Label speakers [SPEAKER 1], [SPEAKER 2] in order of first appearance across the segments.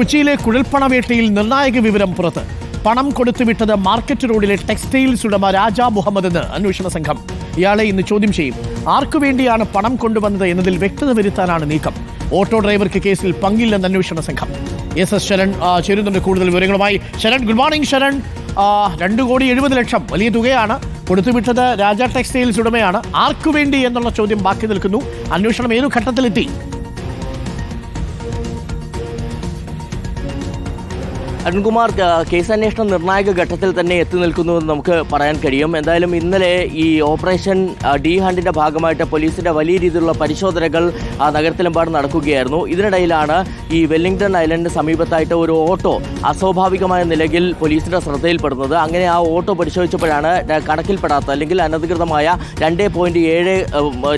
[SPEAKER 1] കൊച്ചിയിലെ കുഴൽപ്പണവേട്ടയിൽ നിർണായക വിവരം പുറത്ത്. പണം കൊടുത്തുവിട്ടത് മാർക്കറ്റ് റോഡിലെ ടെക്സ്റ്റൈൽസ് ഉടമ രാജ മുഹമ്മദ് എന്ന് അന്വേഷണ സംഘം. ഇയാളെ ഇന്ന് ചോദ്യം ചെയ്യും. ആർക്കു വേണ്ടിയാണ് പണം കൊണ്ടുവന്നത് എന്നതിൽ വ്യക്തത വരുത്താനാണ് നീക്കം. ഓട്ടോ ഡ്രൈവർക്ക് കേസിൽ പങ്കില്ലെന്ന് അന്വേഷണ സംഘം. എസ് എസ് ശരൺ ചേരുന്നുണ്ട് കൂടുതൽ വിവരങ്ങളുമായി. Sharan good morning Sharan. രണ്ട് കോടി എഴുപത് ലക്ഷം വലിയ തുകയാണ് കൊടുത്തുവിട്ടത് രാജ ടെക്സ്റ്റൈൽസ് ഉടമയാണ് ആർക്കു വേണ്ടി എന്നുള്ള ചോദ്യം ബാക്കി നിൽക്കുന്നു. അന്വേഷണം ഏതു ഘട്ടത്തിലെത്തി?
[SPEAKER 2] അരുൺകുമാർ കേസന്വേഷണം നിർണായക ഘട്ടത്തിൽ തന്നെ എത്തി നിൽക്കുന്നുവെന്ന് നമുക്ക് പറയാൻ കഴിയും. എന്തായാലും ഇന്നലെ ഈ ഓപ്പറേഷൻ ഡി ഹണ്ടിന്റെ ഭാഗമായിട്ട് പോലീസിന്റെ വലിയ രീതിയിലുള്ള പരിശോധനകൾ ആ നഗരത്തിലെമ്പാടും നടക്കുകയായിരുന്നു. ഇതിനിടയിലാണ് ഈ വെല്ലിംഗ്ടൺ ഐലൻഡിന് സമീപത്തായിട്ട് ഒരു ഓട്ടോ അസ്വാഭാവികമായ നിലയിൽ പോലീസിന്റെ ശ്രദ്ധയിൽപ്പെടുന്നത്. അങ്ങനെ ആ ഓട്ടോ പരിശോധിച്ചപ്പോഴാണ് കണക്കിൽപ്പെടാത്ത അല്ലെങ്കിൽ അനധികൃതമായ രണ്ടേ പോയിന്റ് ഏഴ്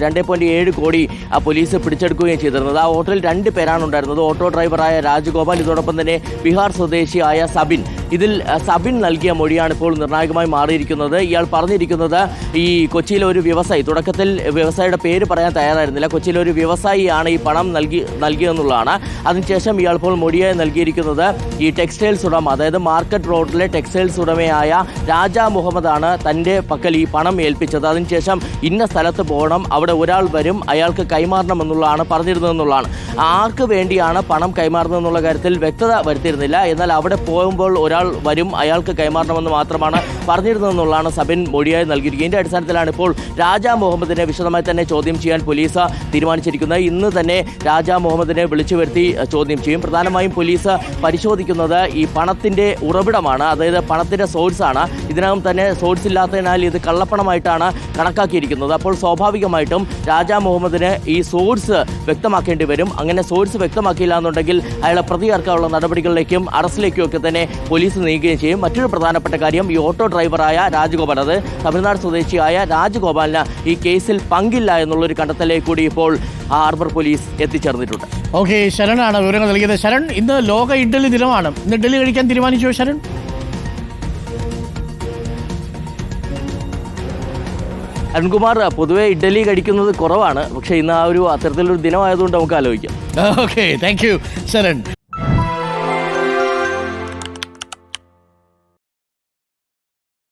[SPEAKER 2] രണ്ടേ പോയിന്റ് ഏഴ് കോടി പോലീസ് പിടിച്ചെടുക്കുകയും ചെയ്തിരുന്നത്. ആ ഓട്ടോയിൽ രണ്ട് പേരാണ് ഉണ്ടായിരുന്നത്. ഓട്ടോ ഡ്രൈവറായ രാജഗോപാൽ ഇതോടൊപ്പം തന്നെ ബീഹാർ സ്വദേശിയായ സബിൻ. ഇതിൽ സബിൻ നൽകിയ മൊഴിയാണ് ഇപ്പോൾ നിർണായകമായി മാറിയിരിക്കുന്നത്. ഇയാൾ പറഞ്ഞിരിക്കുന്നത് ഈ കൊച്ചിയിലെ ഒരു വ്യവസായി തുടക്കത്തിൽ വ്യവസായിയുടെ പേര് പറയാൻ തയ്യാറായിരുന്നില്ല. കൊച്ചിയിലെ ഒരു വ്യവസായിയാണ് ഈ പണം നൽകി നൽകിയെന്നുള്ളതാണ്. അതിനുശേഷം ഇയാൾ ഇപ്പോൾ മൊഴിയായി നൽകിയിരിക്കുന്നത് ഈ ടെക്സ്റ്റൈൽസ് ഉടമ അതായത് മാർക്കറ്റ് റോഡിലെ ടെക്സ്റ്റൈൽസ് ഉടമയായ രാജ മുഹമ്മദാണ് തന്റെ പക്കൽ ഈ പണം ഏൽപ്പിച്ചത്. അതിനുശേഷം ഇന്ന സ്ഥലത്ത് പോകണം അവിടെ ഒരാൾ വരും അയാൾക്ക് കൈമാറണം എന്നുള്ളതാണ് പറഞ്ഞിരുന്നതെന്നുള്ളതാണ്. ആർക്ക് വേണ്ടിയാണ് പണം കൈമാറുന്നതെന്നുള്ള കാര്യത്തിൽ വ്യക്തത വരുത്തിയിരുന്നില്ല. എന്നാൽ അവിടെ പോകുമ്പോൾ ഒരാൾ വരും അയാൾക്ക് കൈമാറണമെന്ന് മാത്രമാണ് പറഞ്ഞിരുന്നതെന്നുള്ളതാണ് സബിൻ മൊഴിയായി നൽകിയിരിക്കുന്നത്. ഇതിന്റെ അടിസ്ഥാനത്തിലാണ് ഇപ്പോൾ രാജാ മുഹമ്മദിനെ വിശദമായി തന്നെ ചോദ്യം ചെയ്യാൻ പോലീസ് തീരുമാനിച്ചിരിക്കുന്നത്. ഇന്ന് തന്നെ രാജാ മുഹമ്മദിനെ വിളിച്ചു വരുത്തി ചോദ്യം ചെയ്യും. പ്രധാനമായും പോലീസ് പരിശോധിക്കുന്നത് ഈ പണത്തിന്റെ ഉറവിടമാണ് അതായത് പണത്തിന്റെ സോഴ്സ് ആണ്. ഇതിനകം തന്നെ സോഴ്സ് ഇല്ലാത്തതിനാൽ ഇത് കള്ളപ്പണമായിട്ടാണ് കണക്കാക്കിയിരിക്കുന്നത്. അപ്പോൾ സ്വാഭാവികമായിട്ടും രാജാ മുഹമ്മദിന് ഈ സോഴ്സ് വ്യക്തമാക്കേണ്ടി വരും. അങ്ങനെ സോഴ്സ് വ്യക്തമാക്കിയില്ല എന്നുണ്ടെങ്കിൽ അയാളെ പ്രതികർക്കാനുള്ള നടപടികളിലേക്കും അറസ്റ്റിലേക്കും ഒക്കെ തന്നെ പോലീസ് നീങ്ങുകയും ചെയ്യും. മറ്റൊരു പ്രധാനപ്പെട്ട കാര്യം ഈ ഓട്ടോ ഡ്രൈവറായ രാജഗോപാൽ അത് തമിഴ്നാട് സ്വദേശിയായ രാജഗോപാലിന് ഈ കേസിൽ പങ്കില്ല എന്നുള്ളൊരു കണ്ടെത്തലേക്ക് കൂടി ഇപ്പോൾ ഹാർബർ പോലീസ് എത്തിച്ചേർന്നിട്ടുണ്ട്.
[SPEAKER 1] ഓക്കെ ശരണാണ് വിവരങ്ങൾ നൽകിയത്. ശരൺ ഇന്ന് ലോക ഇഡ്ഡലി ദിനമാണ്. ഇന്ന് ഇഡ്ഡലി കഴിക്കാൻ തീരുമാനിച്ചോ ശരൺ?
[SPEAKER 2] അരുൺകുമാർ പൊതുവെ ഇഡ്ഡലി കഴിക്കുന്നത് കുറവാണ്. പക്ഷേ ഇന്ന് ആ ഒരു അത്തരത്തിലൊരു ദിനമായതുകൊണ്ട് നമുക്ക് ആലോചിക്കാം.
[SPEAKER 1] Okay thank you Sharan.